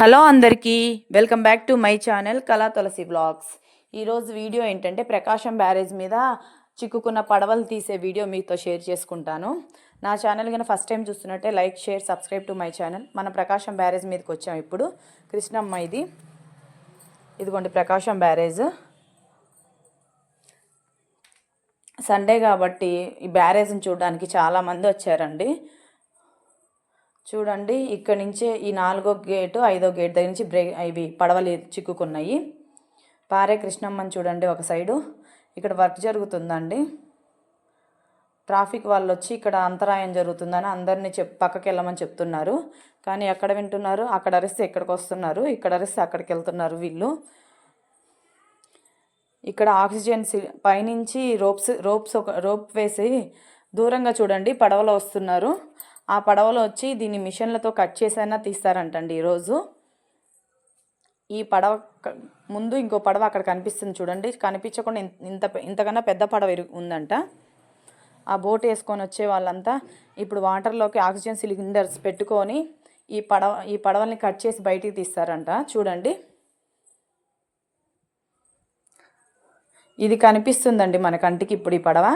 Hello అందరికీ welcome back to my channel Kala Tulasi blogs ఈరోజు video ఏంటంటే ప్రకాశం barrage మీద చిక్కుకున్న పడవలు తీసే వీడియో మీతో షేర్ చేసుకుంటాను. నా ఛానల్ కనుక first time చూస్తున్నట్టే like share subscribe to my channel. మన ప్రకాశం బ్యారేజ్ మీదకి వచ్చాం ఇప్పుడు. కృష్ణమ్మ ఇది. ఇదిగోండి ప్రకాశం బ్యారేజ్. సండే కాబట్టి ఈ బ్యారేజ్ని చూడడానికి చాలామంది వచ్చారండి. చూడండి ఇక్కడ నుంచే ఈ నాలుగో గేటు ఐదో గేట్ దగ్గర నుంచి బ్రేక్ ఇవి పడవలు చిక్కుకున్నాయి. పారే కృష్ణమ్మని చూడండి ఒక సైడు. ఇక్కడ వర్క్ జరుగుతుందండి. ట్రాఫిక్ వాళ్ళు వచ్చి ఇక్కడ అంతరాయం జరుగుతుందని అందరినీ చెప్ పక్కకి వెళ్ళమని చెప్తున్నారు. కానీ ఎక్కడ వింటున్నారు? అక్కడ అరిస్తే ఇక్కడికి వస్తున్నారు. ఇక్కడ అరిస్తే అక్కడికి వెళ్తున్నారు వీళ్ళు. ఇక్కడ ఆక్సిజన్ సి- పైనుంచి రోప్స్ రోప్స్ ఒక రోప్ వేసి దూరంగా చూడండి పడవలో వస్తున్నారు. ఆ పడవలో వచ్చి దీన్ని మిషన్లతో కట్ చేసైనా తీస్తారంటండి ఈరోజు. ఈ పడవ ముందు ఇంకో పడవ అక్కడ కనిపిస్తుంది చూడండి. కనిపించకుండా ఇంత ఇంతకన్నా పెద్ద పడవ ఉందంట. ఆ బోట్ వేసుకొని వచ్చే వాళ్ళంతా ఇప్పుడు వాటర్లోకి ఆక్సిజన్ సిలిండర్స్ పెట్టుకొని ఈ పడవ ఈ పడవల్ని కట్ చేసి బయటికి తీస్తారంట. చూడండి. ఇది కనిపిస్తుందండి మన కంటికి ఇప్పుడు ఈ పడవ.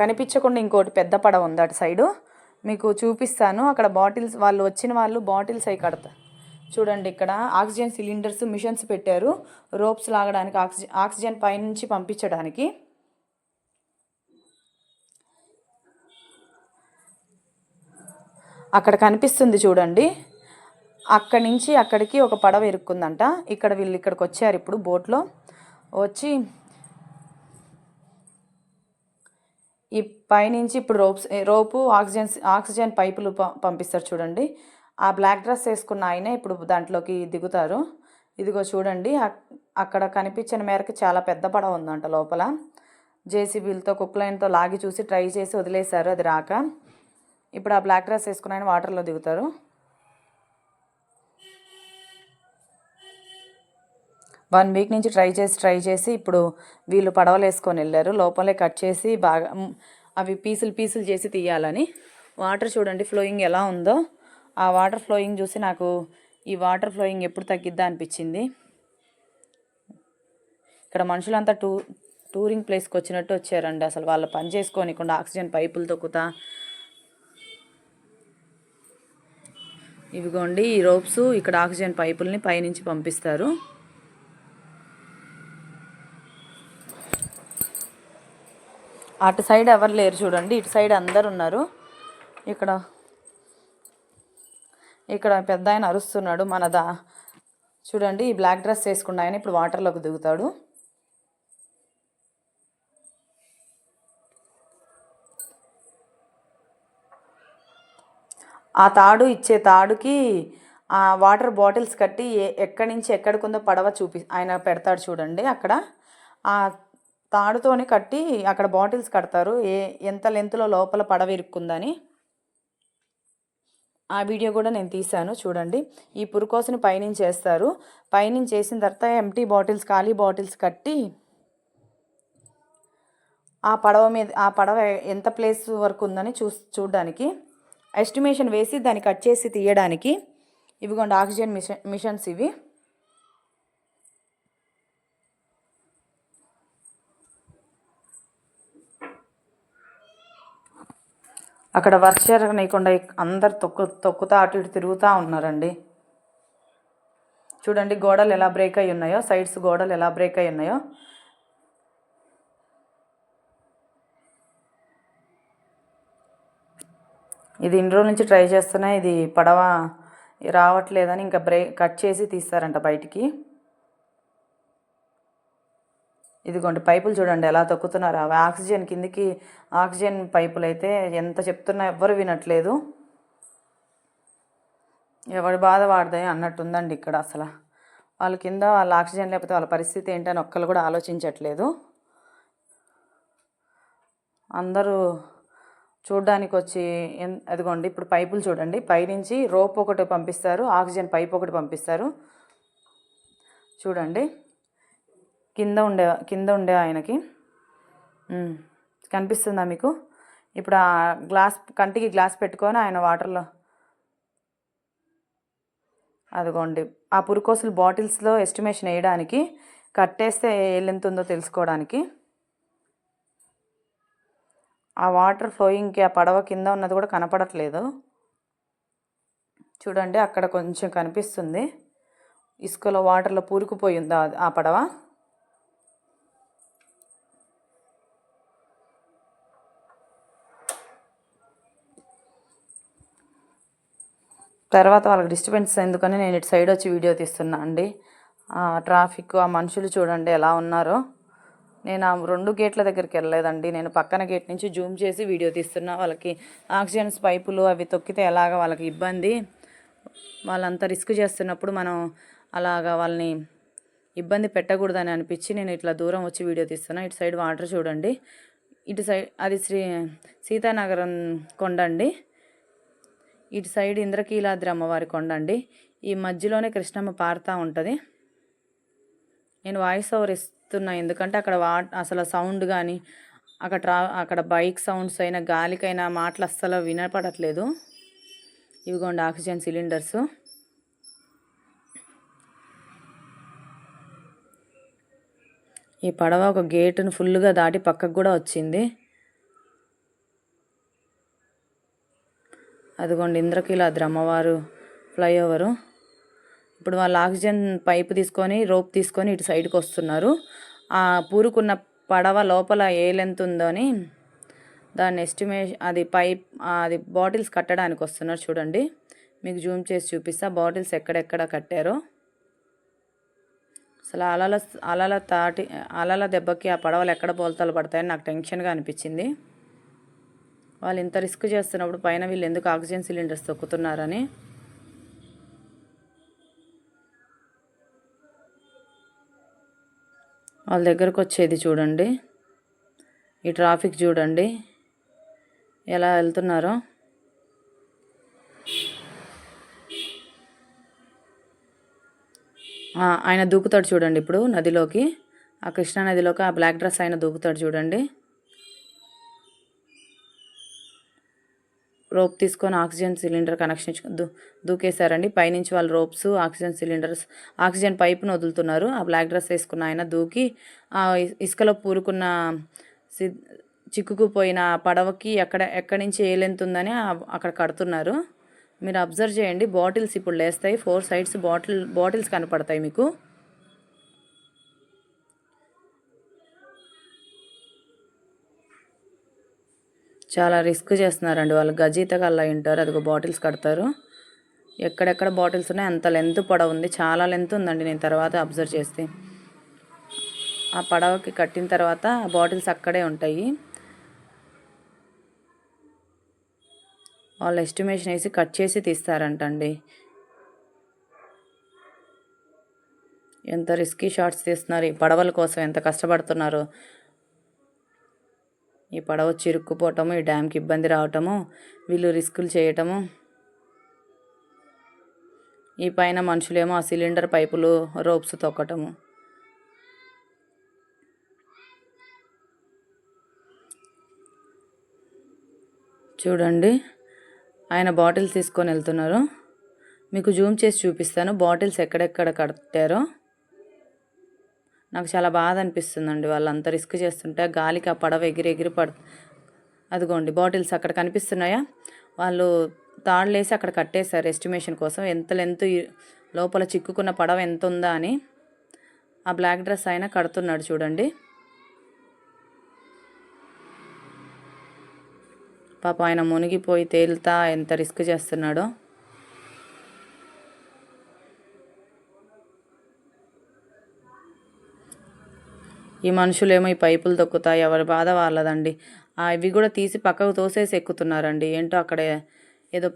కనిపించకుండా ఇంకోటి పెద్ద పడవ ఉంది అటు సైడు. మీకు చూపిస్తాను. అక్కడ బాటిల్స్ వాళ్ళు వచ్చిన వాళ్ళు బాటిల్స్ అవి కడతారు. చూడండి ఇక్కడ ఆక్సిజన్ సిలిండర్స్ మిషన్స్ పెట్టారు. రోప్స్ లాగడానికి ఆక్సిజన్ ఆక్సిజన్ పైనుంచి పంపించడానికి. అక్కడ కనిపిస్తుంది చూడండి. అక్కడి నుంచి అక్కడికి ఒక పడవ ఇరుక్కుందంట. ఇక్కడ వీళ్ళు ఇక్కడికి వచ్చారు ఇప్పుడు బోట్లో. వచ్చి ఈ పైనుంచి ఇప్పుడు రోప్స్ రోపు ఆక్సిజన్ ఆక్సిజన్ పైపులు పంపిస్తారు చూడండి. ఆ బ్లాక్ డ్రెస్ వేసుకున్న ఆయనే ఇప్పుడు దాంట్లోకి దిగుతారు. ఇదిగో చూడండి అక్కడ కనిపించిన మేరకు చాలా పెద్ద పడవ ఉందంట లోపల. జేసీబీలతో కుక్లైన్తో లాగి చూసి ట్రై చేసి వదిలేశారు అది రాక. ఇప్పుడు ఆ బ్లాక్ డ్రెస్ వేసుకున్న ఆయన వాటర్లో దిగుతారు. వన్ వీక్ నుంచి ట్రై చేసి ట్రై చేసి ఇప్పుడు వీళ్ళు పడవలు వేసుకొని వెళ్ళారు. లోపలే కట్ చేసి బాగా అవి పీసులు పీసులు చేసి తీయాలని. వాటర్ చూడండి ఫ్లోయింగ్ ఎలా ఉందో. ఆ వాటర్ ఫ్లోయింగ్ చూసి నాకు ఈ వాటర్ ఫ్లోయింగ్ ఎప్పుడు తగ్గిద్దా అనిపించింది. ఇక్కడ మనుషులంతా టూ టూరింగ్ ప్లేస్కి వచ్చినట్టు వచ్చారండి. అసలు వాళ్ళు పని చేసుకోనికుండా ఆక్సిజన్ పైపులు తొక్కుతా. ఇవిగోండి ఈ రోప్స్. ఇక్కడ ఆక్సిజన్ పైపుల్ని పైనుంచి పంపిస్తారు. అటు సైడ్ ఎవరు లేరు చూడండి ఇటు సైడ్ అందరు ఉన్నారు. ఇక్కడ ఇక్కడ పెద్ద ఆయన అరుస్తున్నాడు మనదా చూడండి ఈ బ్లాక్ డ్రెస్ వేసుకున్న ఆయన ఇప్పుడు వాటర్లోకి దిగుతాడు. ఆ తాడు ఇచ్చే తాడుకి ఆ వాటర్ బాటిల్స్ కట్టి ఏ- ఎక్కడి నుంచి ఎక్కడికి ఉందో పడవ చూపి ఆయన పెడతాడు చూడండి అక్కడ. ఆ తాడుతోని కట్టి అక్కడ బాటిల్స్ కడతారు. ఏ ఎంత లెంత్లో లోపల పడవ ఇరుక్కుందని ఆ వీడియో కూడా నేను తీశాను చూడండి. ఈ పురుకోసని పైనుంచి వేస్తారు పైనుంచి వేసిన తర్వాత ఎంటీ బాటిల్స్ ఖాళీ బాటిల్స్ కట్టి ఆ పడవ మీద ఆ పడవ ఎంత ప్లేస్ వరకు ఉందని చూ చూడడానికి ఎస్టిమేషన్ వేసి దాన్ని కట్ చేసి తీయడానికి ఇవిగోండి ఆక్సిజన్ మిషన్ మిషన్స్ ఇవి. అక్కడ వర్క్ జరగనీయకుండా అందరు తొక్కు తొక్కుతా అటు ఇటు తిరుగుతూ ఉన్నారండి. చూడండి గోడలు ఎలా బ్రేక్ అయి ఉన్నాయో సైడ్స్ గోడలు ఎలా బ్రేక్ అయి ఉన్నాయో. ఇది ఇన్ని రోజుల నుంచి ట్రై చేస్తున్నా ఇది పడవ రావట్లేదని ఇంకా బ్రేక్ కట్ చేసి తీస్తారంట బయటికి. ఇదిగోండి పైపులు చూడండి ఎలా తొక్కుతున్నారు. అవి ఆక్సిజన్ కిందికి ఆక్సిజన్ పైపులు అయితే ఎంత చెప్తున్నా ఎవ్వరు వినట్లేదు. ఎవరి బాధ వాడదే అన్నట్టుందండి ఇక్కడ అసలు. వాళ్ళ కింద వాళ్ళ ఆక్సిజన్ లేకపోతే వాళ్ళ పరిస్థితి ఏంటని ఒక్కరు కూడా ఆలోచించట్లేదు. అందరూ చూడ్డానికి వచ్చి ఎన్- అదిగోండి ఇప్పుడు పైపులు చూడండి. పైనుంచి రోప్ ఒకటి పంపిస్తారు ఆక్సిజన్ పైప్ ఒకటి పంపిస్తారు. చూడండి. కింద ఉండే కింద ఉండే ఆయనకి. కనిపిస్తుందా మీకు? ఇప్పుడు ఆ గ్లాస్ కంటికి గ్లాస్ పెట్టుకొని ఆయన వాటర్లో అదిగోండి. ఆ పురుకోసులు బాటిల్స్లో ఎస్టిమేషన్ వేయడానికి కట్టేస్తే ఏ ఉందో తెలుసుకోవడానికి. ఆ వాటర్ ఫ్లోయింగ్కి ఆ పడవ కింద ఉన్నది కూడా కనపడట్లేదు. చూడండి అక్కడ కొంచెం కనిపిస్తుంది. ఇసుకలో వాటర్లో పూరుకుపోయిందా ఆ పడవ? తర్వాత వాళ్ళకి డిస్టర్బెన్స్ ఎందుకని నేను ఇటు సైడ్ వచ్చి వీడియో తీస్తున్నా అండి. ఆ ట్రాఫిక్ ఆ మనుషులు చూడండి ఎలా ఉన్నారో. నేను ఆ రెండు గేట్ల దగ్గరికి వెళ్ళలేదండి. నేను పక్కన గేట్ నుంచి జూమ్ చేసి వీడియో తీస్తున్నా. వాళ్ళకి ఆక్సిజన్స్ పైపులు అవి తొక్కితే ఎలాగ వాళ్ళకి ఇబ్బంది? వాళ్ళంతా రిస్క్ చేస్తున్నప్పుడు మనం అలాగా వాళ్ళని ఇబ్బంది పెట్టకూడదని అనిపించి నేను ఇట్లా దూరం వచ్చి వీడియో తీస్తున్నా. ఇటు సైడ్ వాటర్ చూడండి. ఇటు సైడ్ అది శ్రీ సీతానగరం కొండ అండి ఇటు సైడ్ ఇంద్రకీలాద్రి అమ్మవారి కొండ అండి. ఈ మధ్యలోనే కృష్ణమ్మ పారుతూ ఉంటుంది. నేను వాయిస్ ఓవర్ ఇస్తున్నా ఎందుకంటే అక్కడ వా అసలు సౌండ్ కానీ అక్కడ ట్రా అక్కడ బైక్ సౌండ్స్ అయినా గాలికైనా మాటలు అస్సలు వినపడట్లేదు. ఇవిగోండి ఆక్సిజన్ సిలిండర్స్. ఈ పడవ ఒక గేటును ఫుల్గా దాటి పక్కకు కూడా వచ్చింది. అదిగోండి ఇంద్రకీలాద్రి అమ్మవారు ఫ్లైఓవరు. ఇప్పుడు వాళ్ళు ఆక్సిజన్ పైపు తీసుకొని రోప్ తీసుకొని ఇటు సైడ్కి వస్తున్నారు. ఆ పూరుకున్న పడవ లోపల ఏ లెంత్ ఉందో అని దాన్ని ఎస్టిమేషన్ అది పైప్ అది బాటిల్స్ కట్టడానికి వస్తున్నారు చూడండి. మీకు జూమ్ చేసి చూపిస్తా. బాటిల్స్ ఎక్కడెక్కడ కట్టారో. అసలు అలల అలల తాటి అలల దెబ్బకి ఆ పడవలు ఎక్కడ బోల్తాలు పడతాయని నాకు టెన్షన్గా అనిపించింది. వాళ్ళు ఇంత రిస్క్ చేస్తున్నప్పుడు పైన వీళ్ళు ఎందుకు ఆక్సిజన్ సిలిండర్స్ తొక్కుతున్నారని. వాళ్ళ దగ్గరకు వచ్చేది చూడండి. ఈ ట్రాఫిక్ చూడండి. ఎలా వెళ్తున్నారో. ఆయన దూకుతాడు చూడండి ఇప్పుడు నదిలోకి. ఆ కృష్ణా నదిలోకి ఆ బ్లాక్ డ్రెస్ ఆయన దూకుతాడు చూడండి. రోప్ తీసుకొని ఆక్సిజన్ సిలిండర్ కనెక్షన్ దూ దూకేశారండి. పైనుంచి వాళ్ళు రోప్స్ ఆక్సిజన్ సిలిండర్స్ ఆక్సిజన్ పైపును వదులుతున్నారు. ఆ బ్లాక్ డ్రెస్ వేసుకున్న ఆయన దూకి ఆ ఇసుకలో పూరుకున్న సి- చిక్కుకుపోయిన పడవకి ఎక్కడ ఎక్కడి నుంచి ఏ లెంత్ ఉందని అక్కడ కడుతున్నారు. మీరు అబ్జర్వ్ చేయండి. బాటిల్స్ ఇప్పుడు లేస్తాయి. ఫోర్ సైడ్స్ బాటిల్ బాటిల్స్ కనపడతాయి మీకు. చాలా రిస్క్ చేస్తున్నారండి. వాళ్ళు గజీతగా అలా అది అదిగో బాటిల్స్ కడతారు. ఎక్కడెక్కడ బాటిల్స్ ఉన్నాయి అంత లెంత్ పడవ ఉంది. చాలా లెంత్ ఉందండి నేను తర్వాత అబ్జర్వ్ చేస్తే. ఆ పడవకి కట్టిన తర్వాత ఆ బాటిల్స్ అక్కడే ఉంటాయి. వాళ్ళు ఎస్టిమేషన్ వేసి కట్ చేసి తీస్తారంటండి. ఎంత రిస్కీ షార్ట్స్ తీస్తున్నారు. ఈ పడవల కోసం ఎంత కష్టపడుతున్నారు. ఈ పడవ చిరుక్కుపోవటము ఈ డ్యామ్కి ఇబ్బంది రావటము వీళ్ళు రిస్కులు చేయటము. ఈ పైన మనుషులేమో ఆ సిలిండర్ పైపులు రోప్స్ తొక్కటము. చూడండి ఆయన బాటిల్స్ తీసుకొని వెళ్తున్నారు. మీకు జూమ్ చేసి చూపిస్తాను బాటిల్స్ ఎక్కడెక్కడ కట్టారో. నాకు చాలా బాధ అనిపిస్తుందండి. వాళ్ళు అంత రిస్క్ చేస్తుంటే గాలికి ఆ పడవ ఎగిరి ఎగిరి పడు అదిగోండి బాటిల్స్ అక్కడ కనిపిస్తున్నాయా? వాళ్ళు తాళ్ళేసి అక్కడ కట్టేశారు ఎస్టిమేషన్ కోసం. ఎంత లెంత్ లోపల చిక్కుకున్న పడవ ఎంత ఉందా అని ఆ బ్లాక్ డ్రెస్ ఆయన కడుతున్నాడు చూడండి. పాప ఆయన మునిగిపోయి తేలుతా ఎంత రిస్క్ చేస్తున్నాడో. ఈ మనుషులేమో ఈ పైపులు తొక్కుతాయి ఎవరి బాధ వాళ్ళదండి. అవి కూడా తీసి పక్కకు తోసేసి ఎక్కుతున్నారండి. ఏంటో అక్కడ ఏదో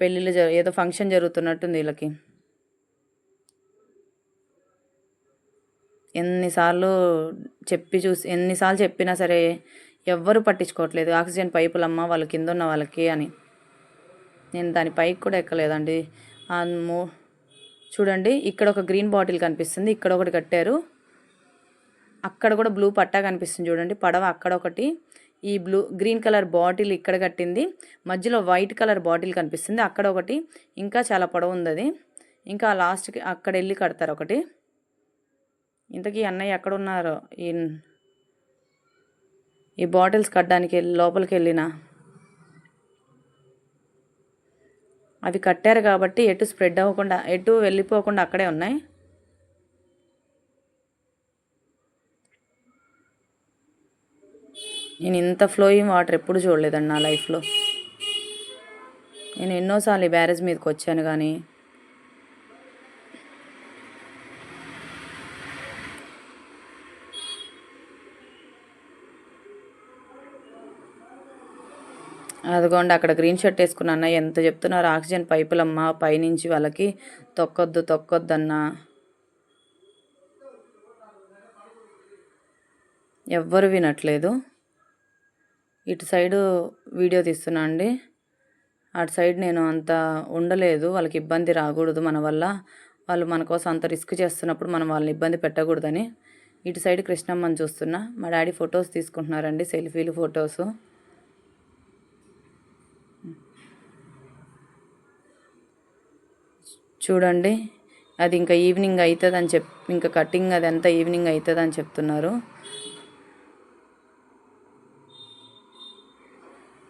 పెళ్ళిళ్ళు జరు ఏదో ఫంక్షన్ జరుగుతున్నట్టుంది వీళ్ళకి. ఎన్నిసార్లు చెప్పి చూసి ఎన్నిసార్లు చెప్పినా సరే ఎవ్వరు పట్టించుకోవట్లేదు. ఆక్సిజన్ పైపులమ్మ వాళ్ళ కింద ఉన్న వాళ్ళకి అని. నేను దాని పైకి కూడా ఎక్కలేదండి. చూడండి ఇక్కడ ఒక గ్రీన్ బాటిల్ కనిపిస్తుంది. ఇక్కడ ఒకటి కట్టారు. అక్కడ కూడా బ్లూ పట్టా కనిపిస్తుంది చూడండి. పడవ అక్కడ ఒకటి. ఈ బ్లూ గ్రీన్ కలర్ బాటిల్ ఇక్కడ కట్టింది. మధ్యలో వైట్ కలర్ బాటిల్ కనిపిస్తుంది. అక్కడ ఒకటి. ఇంకా చాలా పొడవు ఉంది అది ఇంకా లాస్ట్కి అక్కడ వెళ్ళి కడతారు ఒకటి. ఇంతకీ అన్నయ్య ఎక్కడ ఉన్నారు? ఈ ఈ బాటిల్స్ కట్టడానికి వెళ్ళి లోపలికి వెళ్ళిన? అవి కట్టారు కాబట్టి ఎటు స్ప్రెడ్ అవ్వకుండా ఎటు వెళ్ళిపోకుండా అక్కడే ఉన్నాయి. నేను ఇంత ఫ్లోయింగ్ వాటర్ ఎప్పుడు చూడలేదండి నా లైఫ్లో నేను ఎన్నోసార్లు ఈ బ్యారేజ్ మీదకి వచ్చాను కానీ అదిగోండి అక్కడ గ్రీన్ షర్ట్ వేసుకున్నా అన్న ఎంత చెప్తున్నారు ఆక్సిజన్ పైపులమ్మ పైనుంచి వాళ్ళకి తొక్కొద్దు తొక్కొద్దన్నా ఎవ్వరు వినట్లేదు. ఇటు సైడు వీడియో తీస్తున్నా అండి. అటు సైడ్ నేను అంత ఉండలేదు. వాళ్ళకి ఇబ్బంది రాకూడదు మన వల్ల. వాళ్ళు మన కోసం అంత రిస్క్ చేస్తున్నప్పుడు మనం వాళ్ళని ఇబ్బంది పెట్టకూడదని ఇటు సైడ్ కృష్ణమ్మని చూస్తున్నా. మా డాడీ ఫొటోస్ తీసుకుంటున్నారండి సెల్ఫీలు ఫొటోస్. చూడండి. అది ఇంకా ఈవినింగ్ అవుతుందని చెప్ ఇంకా కటింగ్ అది అంతా ఈవినింగ్ అవుతుందని చెప్తున్నారు.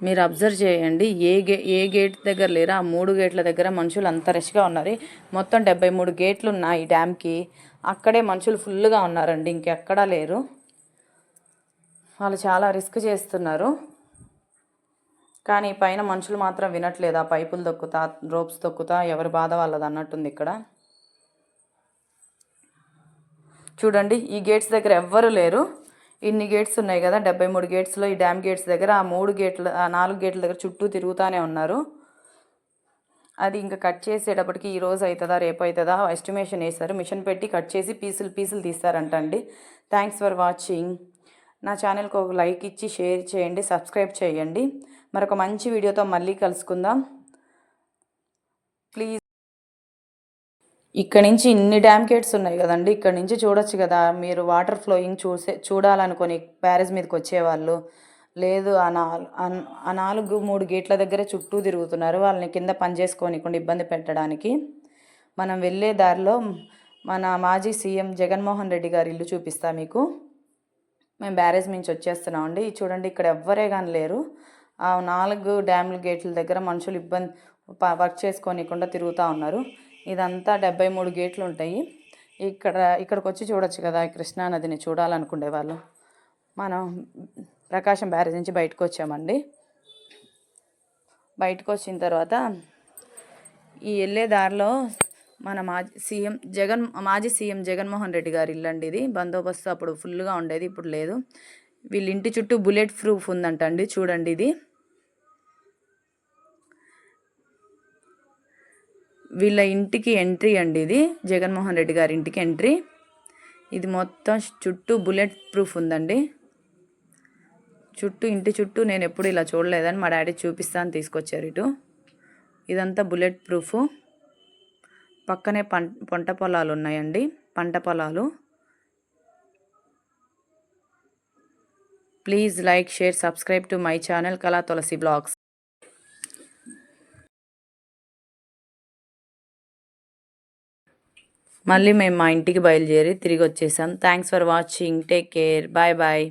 మీరు అబ్జర్వ్ చేయండి. ఏ గే ఏ గేట్ దగ్గర లేరా? ఆ మూడు గేట్ల దగ్గర మనుషులు అంత రష్గా ఉన్నారు. మొత్తం డెబ్బై మూడు గేట్లు ఉన్నాయి డ్యామ్కి అక్కడే మనుషులు ఫుల్గా ఉన్నారండి. ఇంకెక్కడా లేరు. వాళ్ళు చాలా రిస్క్ చేస్తున్నారు. కానీ పైన మనుషులు మాత్రం వినట్లేదు. ఆ పైపులు తొక్కుతా రోప్స్ తొక్కుతా ఎవరి బాధ వాళ్ళది అన్నట్టుంది ఇక్కడ. చూడండి ఈ గేట్స్ దగ్గర ఎవ్వరు లేరు. ఇన్ని గేట్స్ ఉన్నాయి కదా డెబ్బై మూడు గేట్స్లో ఈ డ్యామ్ గేట్స్ దగ్గర ఆ మూడు గేట్ల ఆ నాలుగు గేట్ల దగ్గర చుట్టూ తిరుగుతూనే ఉన్నారు. అది ఇంకా కట్ చేసేటప్పటికి ఈ రోజు అవుతుందా రేపు అవుతుందా ఎస్టిమేషన్ వేస్తారు మిషన్ పెట్టి కట్ చేసి పీసులు పీసులు తీస్తారంట అండి థ్యాంక్స్ ఫర్ వాచింగ్ నా ఛానల్కి ఒక లైక్ ఇచ్చి షేర్ చేయండి సబ్స్క్రైబ్ చేయండి. మరొక మంచి వీడియోతో మళ్ళీ కలుసుకుందాం. ప్లీజ్ ఇక్కడ నుంచి ఇన్ని డ్యామ్ గేట్స్ ఉన్నాయి కదండి ఇక్కడ నుంచి చూడొచ్చు కదా. మీరు వాటర్ ఫ్లోయింగ్ చూసే చూడాలనుకొని బ్యారేజ్ మీదకి వచ్చేవాళ్ళు. లేదు ఆ నాలుగు ఆ నాలుగు మూడు గేట్ల దగ్గర చుట్టూ తిరుగుతున్నారు. వాళ్ళని కింద పని చేసుకోనికుండా ఇబ్బంది పెట్టడానికి. మనం వెళ్ళే దారిలో మన మాజీ సీఎం జగన్మోహన్ రెడ్డి గారి ఇల్లు చూపిస్తా మీకు. మేము బ్యారేజ్ నుంచి వచ్చేస్తున్నామండి. చూడండి ఇక్కడ ఎవ్వరే కానీ లేరు. ఆ నాలుగు డ్యామ్ల గేట్ల దగ్గర మనుషులు ఇబ్బంది వర్క్ చేసుకోనికుండా తిరుగుతూ ఉన్నారు. ఇదంతా డెబ్బై మూడు గేట్లు ఉంటాయి ఇక్కడ ఇక్కడికి వచ్చి చూడొచ్చు కదా కృష్ణానదిని చూడాలనుకునే వాళ్ళు. మనం ప్రకాశం బ్యారేజ్ నుంచి బయటకు వచ్చామండి బయటకు వచ్చిన తర్వాత ఈ వెళ్ళే దారిలో మన మాజీ సీఎం జగన్ మాజీ సీఎం జగన్మోహన్ రెడ్డి గారి ఇల్లు అండి ఇది. బందోబస్తు అప్పుడు ఫుల్గా ఉండేది ఇప్పుడు లేదు. వీళ్ళ ఇంటి చుట్టూ బుల్లెట్ ప్రూఫ్ ఉందంట అండి చూడండి ఇది. వీళ్ళ ఇంటికి ఎంట్రీ అండి ఇది. జగన్మోహన్ రెడ్డి గారి ఇంటికి ఎంట్రీ. ఇది మొత్తం చుట్టూ బుల్లెట్ ప్రూఫ్ ఉందండి. చుట్టూ ఇంటి చుట్టూ నేను ఎప్పుడు ఇలా చూడలేదని మా డాడీ చూపిస్తాను తీసుకొచ్చారు ఇటు. ఇదంతా బుల్లెట్ ప్రూఫ్. పక్కనే పం పంట పొలాలు ఉన్నాయండి. పంట పొలాలు. Please like share subscribe to my channel Kala Tulasi blogs. మళ్ళీ మేము మా ఇంటికి బయలుదేరి తిరిగి వచ్చేసాం. Thanks for watching take care bye bye